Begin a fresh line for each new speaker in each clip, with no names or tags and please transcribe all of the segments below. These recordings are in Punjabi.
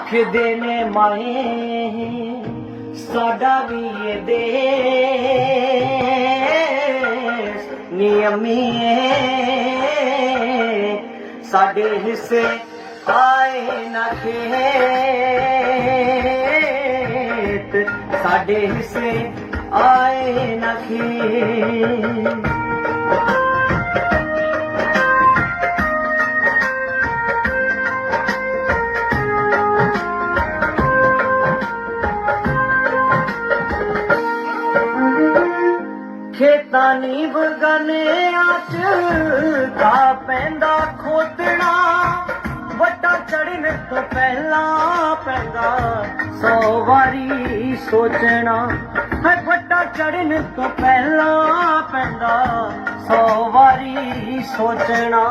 ਆਖਦੇ ਨੇ ਮਾਏ ਸਾਡਾ ਵੀ ਇਹ ਦੇਸ ਨਿਯਮੀਏ ਸਾਡੇ ਹਿੱਸੇ ਆਏ ਨਾ ਖੇਤ ਸਾਡੇ ਹਿੱਸੇ ਆਏ ਨਾ ਖੇਤ ਖੇਤਾਂ ਨੀ ਚ ਕਾ ਪੈਂਦਾ ਖੋਦਣਾ। ਵੱਡਾ ਚੜਨ ਤੋਂ ਪਹਿਲਾਂ ਪੈਂਦਾ ਸੌ ਵਾਰੀ ਸੋਚਣਾ। ਹੈ ਵੱਡਾ ਚੜਨ ਤੋਂ ਪਹਿਲਾਂ ਪੈਂਦਾ ਸੌ ਵਾਰੀ ਸੋਚਣਾ।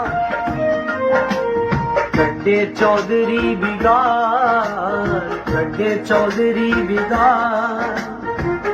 ਕੱਡੇ ਚੌਧਰੀ ਬਿਗਾਰ ਕੱਡੇ ਚੌਧਰੀ ਬਿਗਾਰ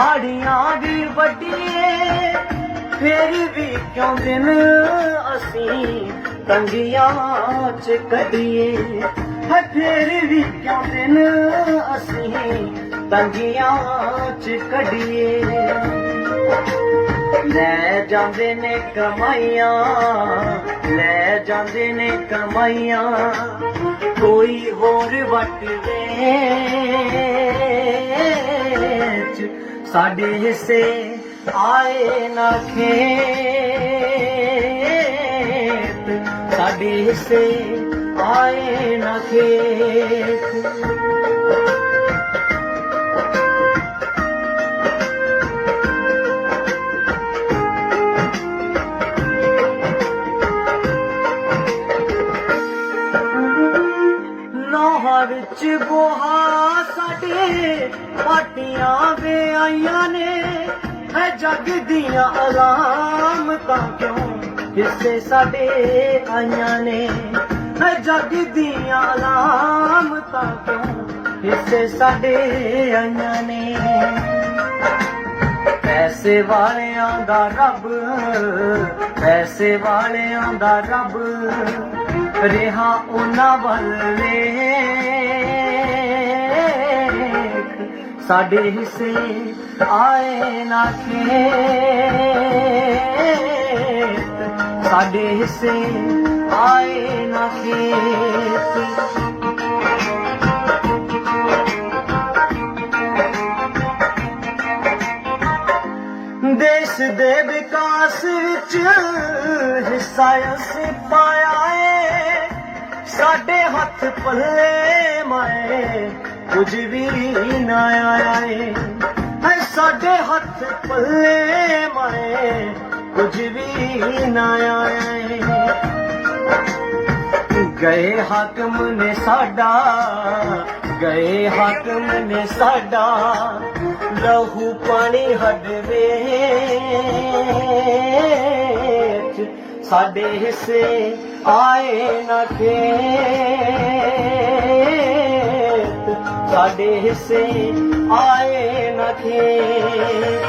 ਹਾੜੀਆਂ ਵੀ ਵੱਡੀਏ, ਫੇਰ ਵੀ ਕਿਉਂ ਦਿਨ ਅਸੀਂ ਤੰਗੀਆਂ ਚ ਕੱਢੀਏ? ਹੈ ਫੇਰ ਵੀ ਕਿਉਂ ਦਿਨ ਅਸੀਂ ਤੰਗੀਆਂ ਚ ਕੱਢੀਏ? ਲੈ ਜਾਂਦੇ ਨੇ ਕਮਾਈਆਂ, ਲੈ ਜਾਂਦੇ ਨੇ ਕਮਾਈਆਂ, ਕੋਈ ਹੋਰ ਵਟ ਵੇਚ ਸਾਡੇ ਹਿੱਸੇ ਆਏ ਨਾ ਖੇਤ ਸਾਡੇ ਹਿੱਸੇ ਆਏ ਨਾ ਖੇਤ ਵਿੱਚ ਬੋਹਾ ਸਾਡੇ ਪਾਟੀਆਂ ਵੇ ਆਈਆਂ ਨੇ। ਹੈ ਜੱਗ ਦੀਆਂ ਅਲਾਮਤਾਂ ਕਿਉਂ ਹਿੱਸੇ ਸਾਡੇ ਆਈਆਂ ਨੇ? ਹੈ ਜੱਗ ਦੀਆਂ ਅਲਾਮਤਾਂ ਕਿਉਂ ਹਿੱਸੇ ਸਾਡੇ ਆਈਆਂ ਨੇ? ਪੈਸੇ ਵਾਲਿਆਂ ਦਾ ਰੱਬ, ਪੈਸੇ ਵਾਲਿਆਂ ਦਾ ਰੱਬ। ਰਿਹਾ ਉਹਨਾਂ ਵੱਲ ਵੇਖ। ਸਾਡੇ ਹਿੱਸੇ ਆਏ ਨਾ ਖੇਤ। ਸਾਡੇ ਹਿੱਸੇ ਆਏ ਨਾ ਖੇਤ। ਦੇਸ਼ ਦੇ ਵਿਕਾਸ ਵਿੱਚ ਹਿੱਸਾ ਅਸੀਂ ਪਾਇਆ ਏ। ਸਾਡੇ ਹੱਥ ਪੱਲੇ ਮਾਏ, ਕੁਝ ਵੀ ਨਾ ਆਇਆ ਏ ਹੈ ਸਾਡੇ ਹੱਥ ਪੱਲੇ ਮਾਏ, ਕੁਝ ਵੀ ਨਾ ਆਇਆ ਏ ਗਏ ਹਾਕਮ ਨੇ ਸਾਡਾ, ਗਏ ਹਾਕਮ ਨੇ ਸਾਡਾ। ਲਹੂ ਪਾਣੀ ਹੱਡ ਵੇਚ। ਸਾਡੇ ਹਿੱਸੇ ਆਏ ਨਾ ਖੇਤ। ਸਾਡੇ ਹਿੱਸੇ ਆਏ ਨਾ ਖੇਤ।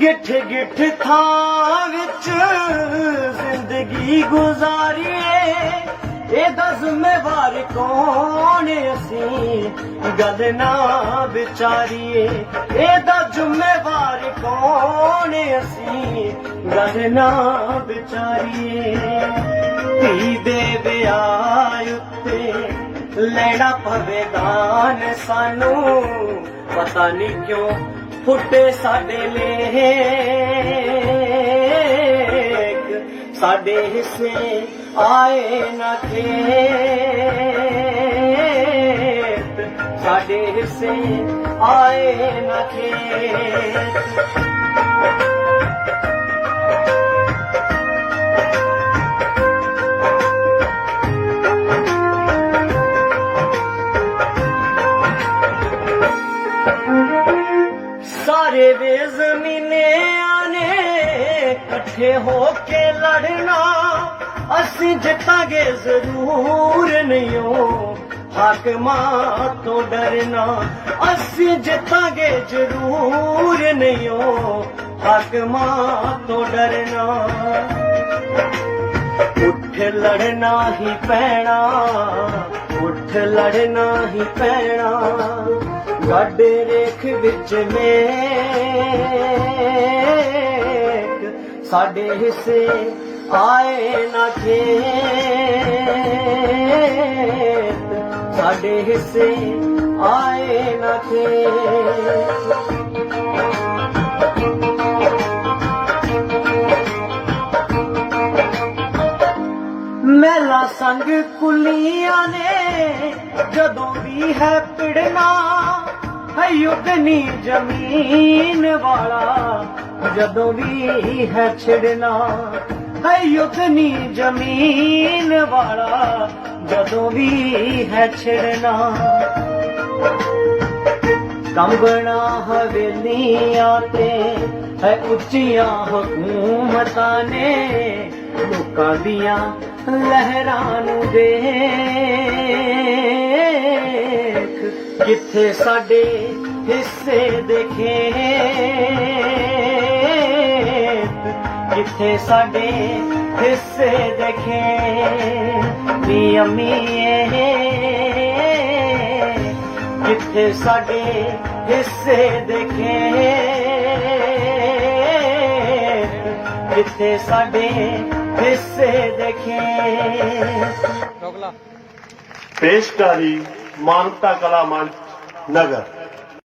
ਗਿੱਠ ਗਿੱਠ ਥਾਂ ਵਿੱਚ ਜ਼ਿੰਦਗੀ ਗੁਜ਼ਾਰ ਇਹਦਾ ਜ਼ਿੰਮੇਵਾਰ ਕੌਣ ਅਸੀਂ? ਗੱਲ ਨਾ ਵਿਚਾਰੀਏ ਇਹਦਾ ਜ਼ਿੰਮੇਵਾਰ ਕੌਣ ਅਸੀਂ? ਗੱਲ ਨਾ ਵਿਚਾਰੀਏ, ਧੀ ਦੇ ਵਿਆਹ ਉੱਤੇ ਲੈਣਾ ਪਵੇ ਦਾਨ ਸਾਨੂੰ। ਪਤਾ ਨਹੀਂ ਕਿਉਂ ਫੁੱਟੇ ਸਾਡੇ साडेह से आए न खेत साडेह से आए न खेत सारे बेजमीने ਇਕੱਠੇ ਹੋ ਕੇ ਲੜਨਾ, ਅਸੀਂ ਜਿੱਤਾਂਗੇ ਜ਼ਰੂਰ ਨਹੀਂ ਓ ਹਾਕਮਾਂ ਤੋਂ ਡਰਨਾ, ਅਸੀਂ ਜਿੱਤਾਂਗੇ ਜ਼ਰੂਰ ਨਹੀਂ ਓ ਹਾਕਮਾਂ ਤੋਂ ਡਰਨਾ। ਉੱਠ ਲੜਨਾ ਹੀ ਪੈਣਾ, ਉੱਠ ਲੜਨਾ ਹੀ ਪੈਣਾ। ਗੱਡੇ ਰੇਖ ਵਿੱਚ ਮੇਕ ਸਾਡੇ ਹਿੱਸੇ ਆਏ ਨਾ ਖੇਤ। ਸਾਡੇ ਹਿੱਸੇ ਆਏ ਨਾ ਖੇਤ। ਮੈਲਾ ਸੰਗ ਕੁਲੀਆਂ ਨੇ ਜਦੋਂ ਵੀ ਹੈ ਪਿੜਨਾ ਹੈ ਨੀ ਜ਼ਮੀਨ ਵਾਲਾ। ਜਦੋਂ ਵੀ ਹੈ ਛਿੜਨਾ, ਹੈ ਯੁਗਨੀ ਜ਼ਮੀਨ ਵਾਲਾ, ਜਦੋਂ ਵੀ ਹੈ ਛਿੜਨਾ। ਕੰਬਣਾ ਹਵੇਲੀਆਂ ਤੇ, ਹੈ ਉੱਚੀਆਂ ਹਕੂਮਤਾਂ ਨੇ, ਲੋਕਾਂ ਦੀਆਂ ਲਹਿਰਾਂ ਨੂੰ ਦੇਖ। ਕਿੱਥੇ ਸਾਡੇ ਹਿੱਸੇ ਦੇਖੇ ਕਿੱਥੇ ਸਾਡੇ ਹਿੱਸੇ ਦੇਖੇ, ਨੀ ਅੰਮੀਏ ਕਿੱਥੇ ਸਾਡੇ ਹਿੱਸੇ ਦੇਖੇ ਕਿੱਥੇ ਸਾਡੇ ਹਿੱਸੇ ਦੇਖੇ।
ਪੇਸ਼ਕਾਰੀ ਮਾਨਤਾ ਕਲਾ ਮੰਚ ਨਗਰ।